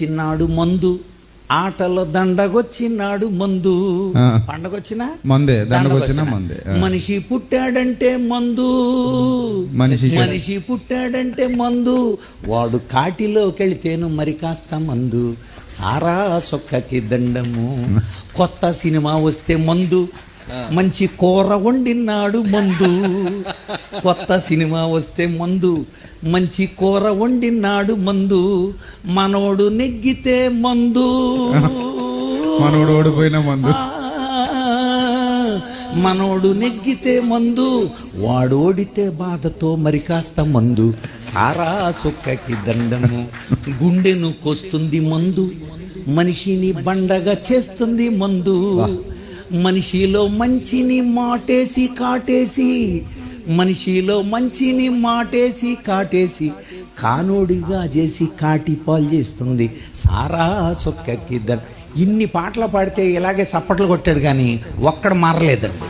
పండగొచ్చినాడు మందు. ఆటలో దండగొచ్చినాడు మందు. పండగొచ్చినా? మందే దండగొచ్చినా. మందే. మనిషి పుట్టాడంటే మందు. మనిషికి- మనిషి పుట్టాడంటే మందు. వాడు కాటిలోకెళితేను మరి కాస్త మందు. సారా సొక్కకి దండము. కొత్త సినిమా వస్తే మందు. మంచి కూర వండినాడు మందు. కొత్త సినిమా వస్తే మందు. మంచి కూర వండినాడు మందు. మనోడు నెగ్గితే మందు. మనోడు ఓడిపోయిన మందు. మనోడు నెగ్గితే మందు. వాడు ఓడితే బాధతో మరి కాస్త మందు. సారా సుక్కకి దండము. గుండెను కొస్తుంది మందు. మనిషిని బండగా చేస్తుంది మందు. మనిషిలో మంచిని మాటేసి కాటేసి మనిషిలో మంచిని మాటేసి కాటేసి కానోడిగా చేసి కాటి పాలు చేస్తుంది. సారా సొక్కకిద్దరు ఇన్ని పాటలు పాడితే ఇలాగే చప్పట్లు కొట్టాడు కానీ ఒక్కడ మారలేదండి